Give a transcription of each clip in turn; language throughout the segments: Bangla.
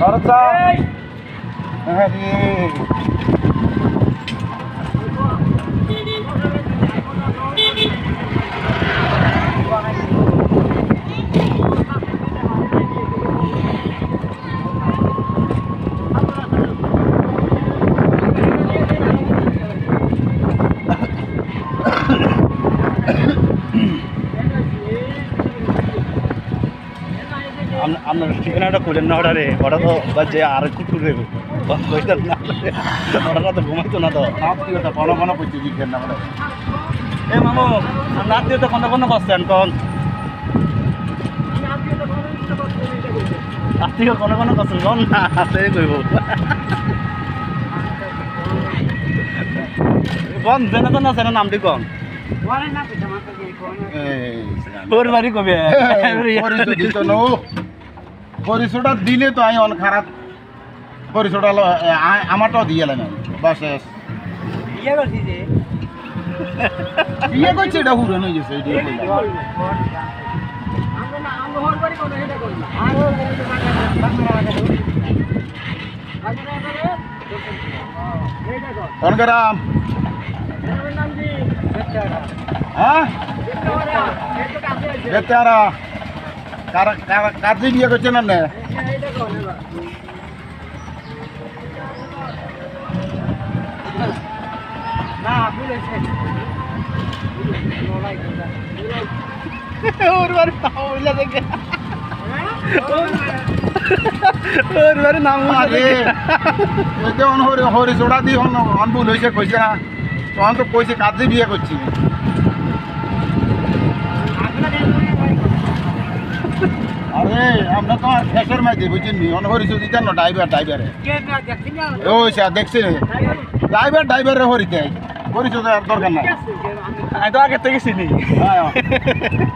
Agora tá. aí. আপনার ঠিকানাটা করলেন না অর্ডারে ওটা তো বাজে আর একটু টুরে কইতেন না তো ঘুমাইতো না তো। আত্মীয়তা কোনো কোনো করতে দিচ্ছেন না এ মামু আপনার আত্মীয়তা কোনো কোনো করছেন কোন? আত্মীয় কোনো কোনো করছেন কোন? না সে কইব। কোন জেনে তো না সেটা নামটি কোন? ওর বাড়ি কবে? পরিচয়টা দিলে তো আমি অনেক খারাপ। পরিচয়টা আমারটাও দিয়ে এলাম বাস বিয়ে করছে এটা হুরন হয়ে গেছে এটাই বললাম। কোন গ্রাম হ্যাঁ? বেতারা কার দিয়ে বিয়ে করছেন না দেখে। নাম হরি হরি জোড়া দি অন ভুল হইছে কইছে না। তখন তো কইছে কাজে বিয়ে করছি। আরে আমরা তো ফ্যাশের মাঝে বুঝছেন নি? অন হরি যদি জানো ড্রাইভার ড্রাইভারে ওই স্যার দেখছি ড্রাইভার ড্রাইভারে হরিতে পরিচয় দেওয়ার দরকার নাই। আমি তো আগে থেকে চিনি। হ্যাঁ,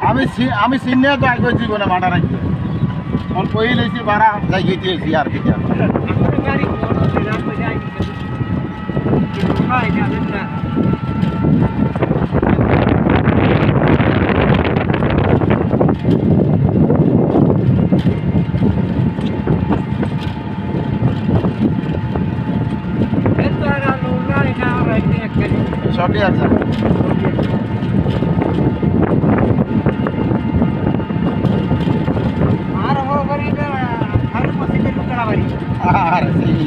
আমি চি- আমি চিনে তো আগে জীবনে মানা রাখি অন কই লইছি বাড়া যাই গেছি আর কি সবই আর সেই।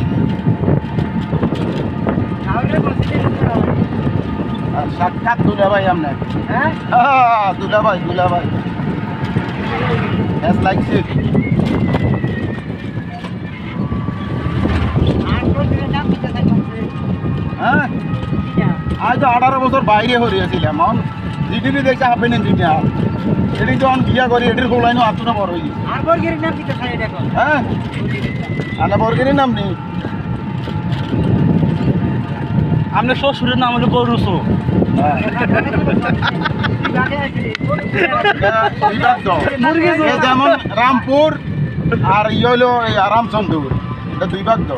আর সাক্ষাৎ দুলা ভাই আমনে। হ্যাঁ? দুলা ভাই দুলা ভাই এস লাইক সিট হ্যাঁ আজ আঠারো বছর বাইরে হরিয়েছিলাম এখন জিডিপি দেখছে হাফ এন ইঞ্জিনিয়ার এটি যখন বিয়া করি এটির গোলাইনো আতুনা বড় হয়ে হ্যাঁ? আনা বর্গের নাম নেই। আপনার শ্বশুরের নাম হলো গরুসু হ্যাঁ। যেমন রামপুর আর ইয়ে হলো এই রামচন্দ্র এটা দুই ভাগ তো।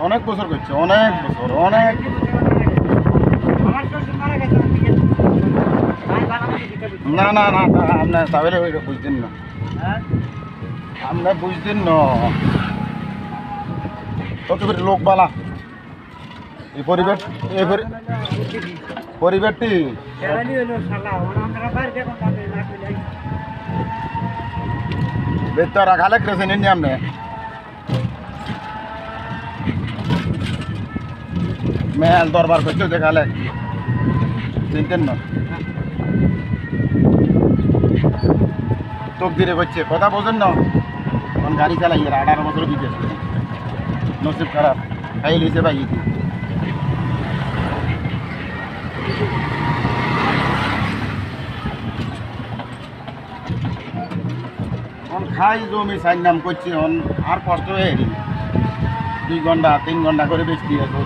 অনেক বছর করছে অনেক বছর অনেক না না না না, আপনার তাহলে ওইটা বুঝতেন না। আপনার বুঝতেন না। তত করে লোক বালা এই পরিবেশ, এই পরি- পরিবেশটি। বেতরা খালে করেছেন এমনি আপনি। মেল দরবার করছ যে খালে। চিনতেন না? তোক দিরে করছে, কথা বোঝেন না? গাড়ি চালাই আঠারো বছর বিদেশ। নসিব খারাপ। খাই লিছে ভাই খাই জমি সাইন নাম করছি আর কষ্ট হয়ে দুই ঘণ্টা, তিন ঘণ্টা করে বেশি আছে